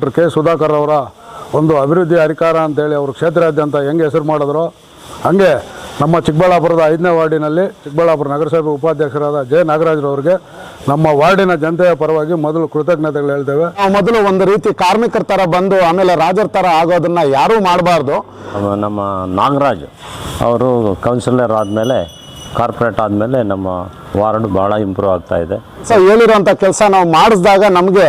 Doctor K Sudhakar ಅವರ ಒಂದು ಅಭಿವೃದ್ಧಿ ಅಧಿಕಾರ ಅಂತೇಳಿ ಅವರು ಕ್ಷೇತ್ರಾದ್ಯಂತ ಹೆಂಗೆ ಹೆಸರು ಮಾಡಿದ್ರು. ಹಾಗೆ ನಮ್ಮ ಚಿಕ್ಕಬಳ್ಳಾಪುರದ ಐದನೇ ವಾರ್ಡಿನಲ್ಲಿ ಚಿಕ್ಕಬಳ್ಳಾಪುರ ನಗರಸಭೆ ಉಪಾಧ್ಯಕ್ಷರಾದ ಜೆ ನಾಗರಾಜ್ರವರಿಗೆ ನಮ್ಮ ವಾರ್ಡಿನ ಜನತೆಯ ಪರವಾಗಿ ಮೊದಲು ಕೃತಜ್ಞತೆಗಳು ಹೇಳ್ತೇವೆ. ನಾವು ಮೊದಲು ಒಂದು ರೀತಿ ಕಾರ್ಮಿಕರ ಥರ ಬಂದು ಆಮೇಲೆ ರಾಜರ ಥರ ಆಗೋದನ್ನು ಯಾರೂ ಮಾಡಬಾರ್ದು. ನಮ್ಮ ನಾಗರಾಜ್ ಅವರು ಕೌನ್ಸಿಲರ್ ಆದಮೇಲೆ ಕಾರ್ಪೊರೇಟ್ ಆದಮೇಲೆ ನಮ್ಮ ವಾರ್ಡ್ ಭಾಳ ಇಂಪ್ರೂವ್ ಆಗ್ತಾ ಇದೆ. ಸೊ ಹೇಳಿರೋಂಥ ಕೆಲಸ ನಾವು ಮಾಡಿಸಿದಾಗ ನಮಗೆ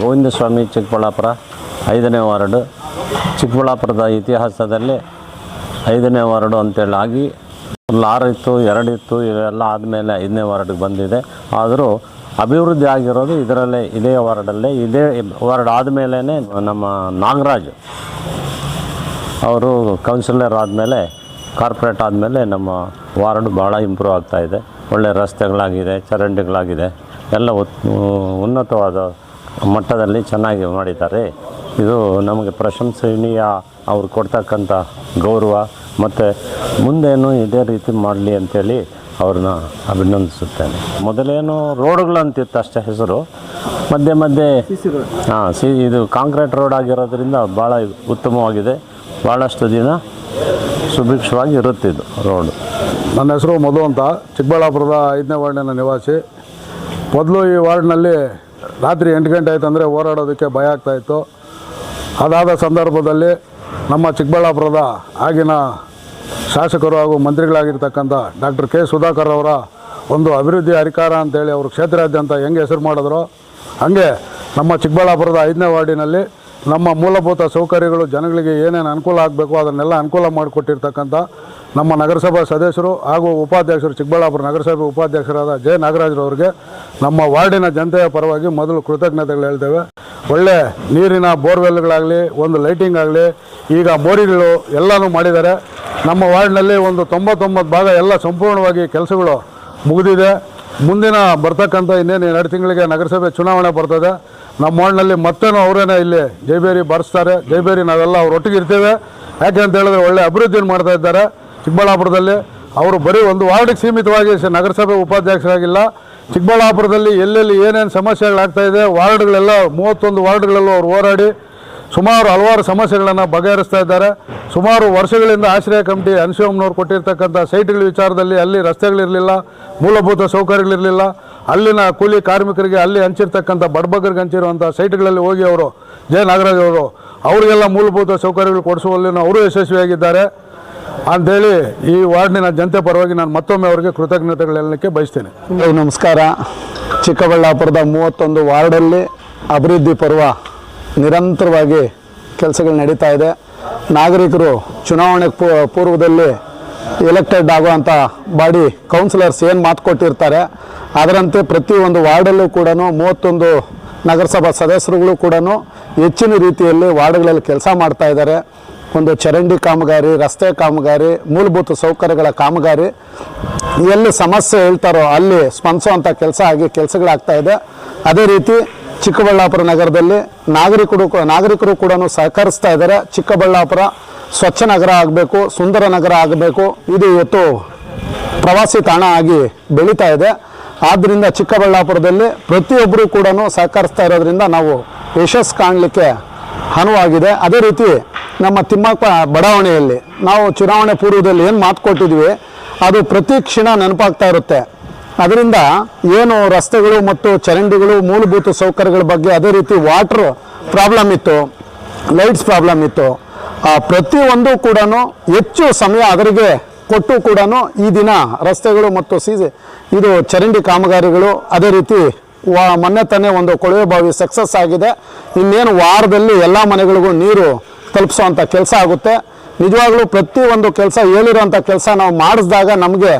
ಗೋವಿಂದ ಸ್ವಾಮಿ ಚಿಕ್ಕಬಳ್ಳಾಪುರ ಐದನೇ ವಾರ್ಡು. ಚಿಕ್ಕಬಳ್ಳಾಪುರದ ಇತಿಹಾಸದಲ್ಲಿ ಐದನೇ ವಾರ್ಡು ಅಂತೇಳಿ ಆಗಿ ಎರಡು ಇತ್ತು ಇವೆಲ್ಲ ಆದಮೇಲೆ ಐದನೇ ವಾರ್ಡಿಗೆ ಬಂದಿದೆ. ಆದರೂ ಅಭಿವೃದ್ಧಿ ಆಗಿರೋದು ಇದರಲ್ಲೇ, ಇದೇ ವಾರ್ಡಲ್ಲೇ, ಇದೇ ವಾರ್ಡ್ ಆದಮೇಲೇ ನಮ್ಮ ನಾಗರಾಜ್ ಅವರು ಕೌನ್ಸಿಲರ್ ಆದಮೇಲೆ, ಕಾರ್ಪೊರೇಟ್ ಆದಮೇಲೆ ನಮ್ಮ ವಾರ್ಡ್ ಭಾಳ ಇಂಪ್ರೂವ್ ಆಗ್ತಾಯಿದೆ ಒಳ್ಳೆ ರಸ್ತೆಗಳಾಗಿದೆ, ಚರಂಡಿಗಳಾಗಿದೆ, ಎಲ್ಲ ಉತ್- ಉನ್ನತವಾದ ಮಟ್ಟದಲ್ಲಿ ಚೆನ್ನಾಗಿ ಮಾಡಿದ್ದಾರೆ. ಇದು ನಮಗೆ ಪ್ರಶಂಸನೀಯ ಅವ್ರು ಕೊಡ್ತಕ್ಕಂಥ ಗೌರವ ಮತ್ತು ಮುಂದೇನು ಇದೇ ರೀತಿ ಮಾಡಲಿ ಅಂತೇಳಿ ಅವ್ರನ್ನ ಅಭಿನಂದಿಸುತ್ತೇನೆ. ಮೊದಲೇನು ರೋಡ್ಗಳಂತಿತ್ತು ಅಷ್ಟೇ ಹೆಸರು. ಮಧ್ಯೆ ಮಧ್ಯೆ ಹಾಂ, ಸಿ, ಇದು ಕಾಂಕ್ರೀಟ್ ರೋಡ್ ಆಗಿರೋದ್ರಿಂದ ಭಾಳ ಉತ್ತಮವಾಗಿದೆ. ಭಾಳಷ್ಟು ದಿನ ಸುಭಿಕ್ಷವಾಗಿ ಇರುತ್ತಿದ್ದು ರೋಡು. ನನ್ನ ಹೆಸರು ಮಧು ಅಂತ. ಚಿಕ್ಕಬಳ್ಳಾಪುರದ ಐದನೇ ವಾರ್ಡಿನ ನಿವಾಸಿ. ಮೊದಲು ಈ ವಾರ್ಡ್ನಲ್ಲಿ ರಾತ್ರಿ ಎಂಟು ಗಂಟೆ ಆಯ್ತು ಅಂದರೆ ಓಡಾಡೋದಕ್ಕೆ ಭಯ ಆಗ್ತಾಯಿತ್ತು ಅದಾದ ಸಂದರ್ಭದಲ್ಲಿ ನಮ್ಮ ಚಿಕ್ಕಬಳ್ಳಾಪುರದ ಆಗಿನ ಶಾಸಕರು ಹಾಗೂ ಮಂತ್ರಿಗಳಾಗಿರ್ತಕ್ಕಂಥ ಡಾಕ್ಟರ್ ಕೆ ಸುಧಾಕರ್ ಅವರ ಒಂದು ಅಭಿವೃದ್ಧಿ ಅಧಿಕಾರ ಅಂತೇಳಿ ಅವರು ಕ್ಷೇತ್ರಾದ್ಯಂತ ಹೆಂಗೆ ಹೆಸರು ಮಾಡಿದ್ರು. ಹಾಗೆ ನಮ್ಮ ಚಿಕ್ಕಬಳ್ಳಾಪುರದ ಐದನೇ ವಾರ್ಡಿನಲ್ಲಿ ನಮ್ಮ ಮೂಲಭೂತ ಸೌಕರ್ಯಗಳು ಜನಗಳಿಗೆ ಏನೇನು ಅನುಕೂಲ ಆಗಬೇಕು ಅದನ್ನೆಲ್ಲ ಅನುಕೂಲ ಮಾಡಿಕೊಟ್ಟಿರ್ತಕ್ಕಂಥ ನಮ್ಮ ನಗರಸಭಾ ಸದಸ್ಯರು ಹಾಗೂ ಉಪಾಧ್ಯಕ್ಷರು, ಚಿಕ್ಕಬಳ್ಳಾಪುರ ನಗರಸಭೆ ಉಪಾಧ್ಯಕ್ಷರಾದ ಜೆ. ನಾಗರಾಜ್ರವರಿಗೆ ನಮ್ಮ ವಾರ್ಡಿನ ಜನತೆಯ ಪರವಾಗಿ ಮೊದಲು ಕೃತಜ್ಞತೆಗಳು ಹೇಳ್ತೇವೆ. ಒಳ್ಳೆ ನೀರಿನ ಬೋರ್ವೆಲ್ಗಳಾಗಲಿ, ಒಂದು ಲೈಟಿಂಗ್ ಆಗಲಿ, ಈಗ ಬೋರಿಗಳು ಎಲ್ಲನೂ ಮಾಡಿದ್ದಾರೆ. ನಮ್ಮ ವಾರ್ಡ್ನಲ್ಲಿ ಒಂದು ತೊಂಬತ್ತೊಂಬತ್ತು ಭಾಗ ಎಲ್ಲ ಸಂಪೂರ್ಣವಾಗಿ ಕೆಲಸಗಳು ಮುಗಿದಿದೆ. ಮುಂದಿನ ಬರ್ತಕ್ಕಂಥ ಇನ್ನೇನು ಎರಡು ತಿಂಗಳಿಗೆ ನಗರಸಭೆ ಚುನಾವಣೆ ಬರ್ತದೆ. ನಮ್ಮ ಮಣ್ಣಲ್ಲಿ ಮತ್ತೇನೋ ಅವರೇನೆ ಇಲ್ಲಿ ಜೈಬೇರಿ ಬಾರಿಸ್ತಾರೆ. ಜೈಬೇರಿ ನಾವೆಲ್ಲ ಅವ್ರ ಒಟ್ಟಿಗೆ ಇರ್ತೇವೆ. ಯಾಕೆ ಅಂತ ಹೇಳಿದ್ರೆ ಒಳ್ಳೆ ಅಭಿವೃದ್ಧಿಯನ್ನು ಮಾಡ್ತಾ ಇದ್ದಾರೆ? ಚಿಕ್ಕಬಳ್ಳಾಪುರದಲ್ಲಿ ಅವರು ಬರೀ ಒಂದು ವಾರ್ಡಿಗೆ ಸೀಮಿತವಾಗಿ ನಗರಸಭೆ ಉಪಾಧ್ಯಕ್ಷರಾಗಿಲ್ಲ. ಚಿಕ್ಕಬಳ್ಳಾಪುರದಲ್ಲಿ ಎಲ್ಲೆಲ್ಲಿ ಏನೇನು ಸಮಸ್ಯೆಗಳಾಗ್ತಾ ಇದೆ, ವಾರ್ಡ್ಗಳೆಲ್ಲ ಮೂವತ್ತೊಂದು ವಾರ್ಡ್ಗಳಲ್ಲೂ ಅವರು ಹೋರಾಡಿ ಸುಮಾರು ಹಲವಾರು ಸಮಸ್ಯೆಗಳನ್ನು ಬಗೆಹರಿಸ್ತಾ ಇದ್ದಾರೆ. ಸುಮಾರು ವರ್ಷಗಳಿಂದ ಆಶ್ರಯ ಕಮಿಟಿ ಅನ್ಶಿವಮ್ನವ್ರು ಕೊಟ್ಟಿರ್ತಕ್ಕಂಥ ಸೈಟ್ಗಳ ವಿಚಾರದಲ್ಲಿ ಅಲ್ಲಿ ರಸ್ತೆಗಳಿರಲಿಲ್ಲ, ಮೂಲಭೂತ ಸೌಕರ್ಯಗಳಿರಲಿಲ್ಲ. ಅಲ್ಲಿನ ಕೂಲಿ ಕಾರ್ಮಿಕರಿಗೆ ಅಲ್ಲಿ ಹಂಚಿರ್ತಕ್ಕಂಥ ಬಡಬಗ್ಗರಿಗೆ ಹಂಚಿರುವಂಥ ಸೈಟ್ಗಳಲ್ಲಿ ಹೋಗಿ ಅವರು ಜಯ ನಾಗರಾಜ್ ಅವರು, ಅವರಿಗೆಲ್ಲ ಮೂಲಭೂತ ಸೌಕರ್ಯಗಳು ಕೊಡಿಸುವಲ್ಲಿ ಅವರು ಯಶಸ್ವಿಯಾಗಿದ್ದಾರೆ ಅಂಥೇಳಿ ಈ ವಾರ್ಡಿನ ಜನತೆ ಪರವಾಗಿ ನಾನು ಮತ್ತೊಮ್ಮೆ ಅವರಿಗೆ ಕೃತಜ್ಞತೆಗಳು ಹೇಳಲಿಕ್ಕೆ ಬಯಸ್ತೇನೆ. ನಮಸ್ಕಾರ. ಚಿಕ್ಕಬಳ್ಳಾಪುರದ ಮೂವತ್ತೊಂದು ವಾರ್ಡಲ್ಲಿ ಅಭಿವೃದ್ಧಿ ಪರ್ವ ನಿರಂತರವಾಗಿ ಕೆಲಸಗಳು ನಡೀತಾ ಇದೆ. ನಾಗರಿಕರು ಚುನಾವಣೆ ಪೂರ್ವದಲ್ಲಿ ಎಲೆಕ್ಟೆಡ್ ಆಗುವಂಥ ಬಾಡಿ ಕೌನ್ಸಿಲರ್ಸ್ ಏನು ಮಾತು ಕೊಟ್ಟಿರ್ತಾರೆ, ಅದರಂತೆ ಪ್ರತಿಯೊಂದು ವಾರ್ಡಲ್ಲೂ ಕೂಡ ಮೂವತ್ತೊಂದು ನಗರಸಭಾ ಸದಸ್ಯರುಗಳು ಕೂಡ ಹೆಚ್ಚಿನ ರೀತಿಯಲ್ಲಿ ವಾರ್ಡ್ಗಳಲ್ಲಿ ಕೆಲಸ ಮಾಡ್ತಾ ಇದ್ದಾರೆ. ಒಂದು ಚರಂಡಿ ಕಾಮಗಾರಿ, ರಸ್ತೆ ಕಾಮಗಾರಿ, ಮೂಲಭೂತ ಸೌಕರ್ಯಗಳ ಕಾಮಗಾರಿ. ಎಲ್ಲಿ ಸಮಸ್ಯೆ ಹೇಳ್ತಾರೋ ಅಲ್ಲಿ ಸ್ಪಂದಿಸುವಂಥ ಕೆಲಸ ಆಗಿ ಕೆಲಸಗಳಾಗ್ತಾ ಇದೆ. ಅದೇ ರೀತಿ ಚಿಕ್ಕಬಳ್ಳಾಪುರ ನಗರದಲ್ಲಿ ನಾಗರಿಕರು ನಾಗರಿಕರು ಕೂಡ ಸಹಕರಿಸ್ತಾ ಇದ್ದಾರೆ. ಚಿಕ್ಕಬಳ್ಳಾಪುರ ಸ್ವಚ್ಛ ನಗರ ಆಗಬೇಕು, ಸುಂದರ ನಗರ ಆಗಬೇಕು. ಇದು ಇವತ್ತು ಪ್ರವಾಸಿ ತಾಣ ಆಗಿ ಬೆಳೀತಾ ಇದೆ. ಆದ್ದರಿಂದ ಚಿಕ್ಕಬಳ್ಳಾಪುರದಲ್ಲಿ ಪ್ರತಿಯೊಬ್ಬರೂ ಕೂಡ ಸಹಕರಿಸ್ತಾ ಇರೋದ್ರಿಂದ ನಾವು ಯಶಸ್ಸು ಕಾಣಲಿಕ್ಕೆ ಅನುವಾಗಿದೆ. ಅದೇ ರೀತಿ ನಮ್ಮ ತಿಮ್ಮಪ್ಪ ಬಡಾವಣೆಯಲ್ಲಿ ನಾವು ಚುನಾವಣೆ ಪೂರ್ವದಲ್ಲಿ ಏನು ಮಾತು ಕೊಟ್ಟಿದ್ವಿ, ಅದು ಪ್ರತಿ ಕ್ಷಣ ನೆನಪಾಗ್ತಾ ಇರುತ್ತೆ. ಅದರಿಂದ ಏನು ರಸ್ತೆಗಳು ಮತ್ತು ಚರಂಡಿಗಳು ಮೂಲಭೂತ ಸೌಕರ್ಯಗಳ ಬಗ್ಗೆ ಅದೇ ರೀತಿ ವಾಟ್ರ್ ಪ್ರಾಬ್ಲಮ್ ಇತ್ತು ಲೈಟ್ಸ್ ಪ್ರಾಬ್ಲಮ್ ಇತ್ತು. ಪ್ರತಿಯೊಂದು ಕೂಡ ಹೆಚ್ಚು ಸಮಯ ಅದರಿಗೆ ಕೊಟ್ಟು ಕೂಡ ಈ ದಿನ ರಸ್ತೆಗಳು ಮತ್ತು ಸೀಸೆ, ಇದು ಚರಂಡಿ ಕಾಮಗಾರಿಗಳು ಅದೇ ರೀತಿ ವಾ ಮೊನ್ನೆ ತಾನೇ ಒಂದು ಕೊಳವೆ ಬಾವಿ ಸಕ್ಸಸ್ ಆಗಿದೆ. ಇನ್ನೇನು ವಾರದಲ್ಲಿ ಎಲ್ಲ ಮನೆಗಳಿಗೂ ನೀರು ತಲುಪಿಸುವಂಥ ಕೆಲಸ ಆಗುತ್ತೆ. ನಿಜವಾಗ್ಲೂ ಪ್ರತಿಯೊಂದು ಕೆಲಸ ಹೇಳಿರೋಂಥ ಕೆಲಸ ನಾವು ಮಾಡಿಸಿದಾಗ ನಮಗೆ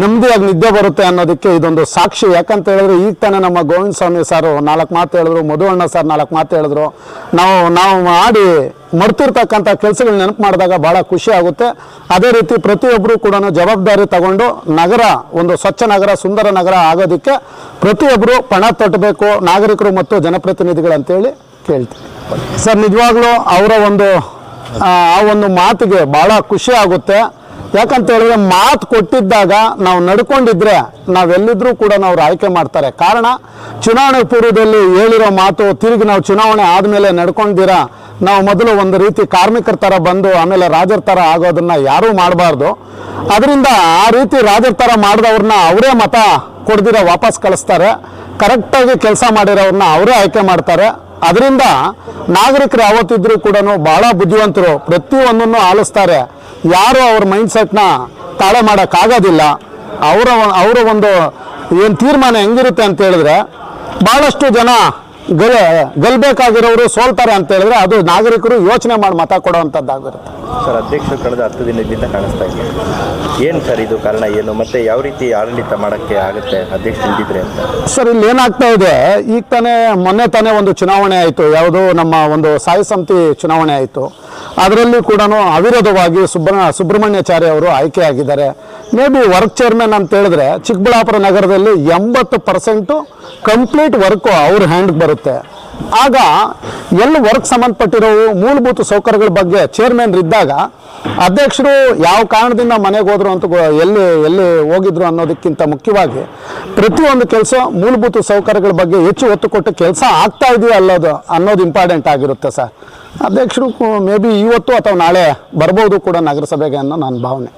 ನೆಮ್ಮದಿಯಾಗಿ ನಿದ್ದೆ ಬರುತ್ತೆ ಅನ್ನೋದಕ್ಕೆ ಇದೊಂದು ಸಾಕ್ಷಿ. ಯಾಕಂತ ಹೇಳಿದ್ರೆ ಈಗ ತಾನೇ ನಮ್ಮ ಗೋವಿಂದ ಸ್ವಾಮಿ ಸರ್ ನಾಲ್ಕು ಮಾತು ಹೇಳಿದ್ರು ಮಧುವಣ್ಣ ಸರ್ ನಾಲ್ಕು ಮಾತು ಹೇಳಿದ್ರು. ನಾವು ನಾವು ಮಾಡಿ ಮರ್ತಿರ್ತಕ್ಕಂಥ ಕೆಲಸಗಳು ನೆನಪು ಮಾಡಿದಾಗ ಭಾಳ ಖುಷಿ ಆಗುತ್ತೆ. ಅದೇ ರೀತಿ ಪ್ರತಿಯೊಬ್ಬರೂ ಕೂಡ ಜವಾಬ್ದಾರಿ ತಗೊಂಡು ನಗರ, ಒಂದು ಸ್ವಚ್ಛ ನಗರ, ಸುಂದರ ನಗರ ಆಗೋದಕ್ಕೆ ಪ್ರತಿಯೊಬ್ಬರು ಪಣ ತೊಟ್ಟಬೇಕು, ನಾಗರಿಕರು ಮತ್ತು ಜನಪ್ರತಿನಿಧಿಗಳು ಅಂತೇಳಿ ಕೇಳ್ತೀನಿ ಸರ್, ನಿಜವಾಗ್ಲೂ ಅವರ ಒಂದು, ಆ ಒಂದು ಮಾತಿಗೆ ಭಾಳ ಖುಷಿ ಆಗುತ್ತೆ. ಯಾಕಂತ ಹೇಳಿದ್ರೆ ಮಾತು ಕೊಟ್ಟಿದ್ದಾಗ ನಾವು ನಡ್ಕೊಂಡಿದ್ರೆ ನಾವೆಲ್ಲಿದ್ರೂ ಕೂಡ ನಾವು ಆಯ್ಕೆ ಮಾಡ್ತಾರೆ. ಕಾರಣ ಚುನಾವಣೆ ಪೂರ್ವದಲ್ಲಿ ಹೇಳಿರೋ ಮಾತು, ತಿರುಗಿ ನಾವು ಚುನಾವಣೆ ಆದಮೇಲೆ ನಡ್ಕೊಂಡಿರ ನಾವು ಮೊದಲು ಒಂದು ರೀತಿ ಕಾರ್ಮಿಕರ ಥರ ಬಂದು ಆಮೇಲೆ ರಾಜರ ಥರ ಆಗೋದನ್ನ ಯಾರೂ ಮಾಡಬಾರ್ದು. ಅದರಿಂದ ಆ ರೀತಿ ರಾಜರ ಥರ ಮಾಡಿದವ್ರನ್ನ ಅವರೇ ಮತ ಕೊಡ್ದಿರ ವಾಪಸ್ ಕಳಿಸ್ತಾರೆ. ಕರೆಕ್ಟಾಗಿ ಕೆಲಸ ಮಾಡಿರೋರನ್ನ ಅವರೇ ಆಯ್ಕೆ ಮಾಡ್ತಾರೆ. ಅದರಿಂದ ನಾಗರಿಕರು ಯಾವತ್ತಿದ್ರೂ ಕೂಡ ಬಹಳ ಬುದ್ಧಿವಂತರು, ಪ್ರತಿಯೊಂದನ್ನು ಆಲಿಸ್ತಾರೆ. ಯಾರು ಅವ್ರ ಮೈಂಡ್ ಸೆಟ್ನ ತಾಳೆ ಮಾಡೋಕ್ಕಾಗೋದಿಲ್ಲ. ಅವರ ಅವರ ಒಂದು ಏನು ತೀರ್ಮಾನ ಹೆಂಗಿರುತ್ತೆ ಅಂತ ಹೇಳಿದ್ರೆ ಭಾಳಷ್ಟು ಜನ ಗೆಲ್ ಗೆಲ್ಬೇಕಾಗಿರೋರು ಸೋಲ್ತಾರೆ ಅಂತ ಹೇಳಿದ್ರೆ ಅದು ನಾಗರಿಕರು ಯೋಚನೆ ಮಾಡಿ ಮತ ಕೊಡುವಂಥದ್ದಾಗಿರುತ್ತೆ. ಸರ್ ಅಧ್ಯಕ್ಷರು ಕಳೆದ ಹತ್ತು ದಿನದಿಂದ ಕಾಣಿಸ್ತಾ ಇದೆ. ಏನು ಸರ್ ಇದು ಕಾರಣ ಏನು ಮತ್ತೆ ಯಾವ ರೀತಿ ಆಡಳಿತ ಮಾಡೋಕ್ಕೆ ಆಗುತ್ತೆ ಅಧ್ಯಕ್ಷ ಇದ್ದಿದ್ರೆ ಅಂತ? ಸರ್ ಇಲ್ಲಿ ಏನಾಗ್ತಾ ಇದೆ ಈಗ ತಾನೇ ಮೊನ್ನೆ ತಾನೇ ಒಂದು ಚುನಾವಣೆ ಆಯಿತು ಯಾವುದು ನಮ್ಮ ಒಂದು ಸಾಯಿ ಸಮಿತಿ ಚುನಾವಣೆ ಆಯಿತು. ಅದರಲ್ಲಿ ಕೂಡ ಅವಿರೋಧವಾಗಿ ಸುಬ್ರ ಸುಬ್ರಹ್ಮಣ್ಯಾಚಾರ್ಯ ಅವರು ಆಯ್ಕೆಯಾಗಿದ್ದಾರೆ ಮೇ ಬಿ ವರ್ಕ್ ಚೇರ್ಮನ್ ಅಂತ ಹೇಳಿದ್ರೆ ಚಿಕ್ಕಬಳ್ಳಾಪುರ ನಗರದಲ್ಲಿ ಎಂಬತ್ತು ಪರ್ಸೆಂಟು ಕಂಪ್ಲೀಟ್ ವರ್ಕು ಅವ್ರ ಹ್ಯಾಂಡ್ಗೆ ಬರುತ್ತೆ. ಆಗ ಎಲ್ಲಿ ವರ್ಕ್ ಸಂಬಂಧಪಟ್ಟಿರೋ ಮೂಲಭೂತ ಸೌಕರ್ಯಗಳ ಬಗ್ಗೆ ಚೇರ್ಮನ್ ಇದ್ದಾಗ ಅಧ್ಯಕ್ಷರು ಯಾವ ಕಾರಣದಿಂದ ಮನೆಗೆ ಹೋದ್ರು ಅಂತ ಎಲ್ಲಿ ಎಲ್ಲಿ ಹೋಗಿದ್ರು ಅನ್ನೋದಕ್ಕಿಂತ ಮುಖ್ಯವಾಗಿ ಪ್ರತಿಯೊಂದು ಕೆಲಸ ಮೂಲಭೂತ ಸೌಕರ್ಯಗಳ ಬಗ್ಗೆ ಹೆಚ್ಚು ಒತ್ತು ಕೊಟ್ಟು ಕೆಲಸ ಆಗ್ತಾ ಇದೆಯಾ ಅಲ್ಲೋದು ಅನ್ನೋದು ಇಂಪಾರ್ಟೆಂಟ್ ಆಗಿರುತ್ತೆ ಸರ್. ಅಧ್ಯಕ್ಷರು ಮೇ ಬಿ ಇವತ್ತು ಅಥವಾ ನಾಳೆ ಬರ್ಬೋದು ಕೂಡ ನಗರಸಭೆಗೆ ಅನ್ನೋ ನನ್ನ ಭಾವನೆ.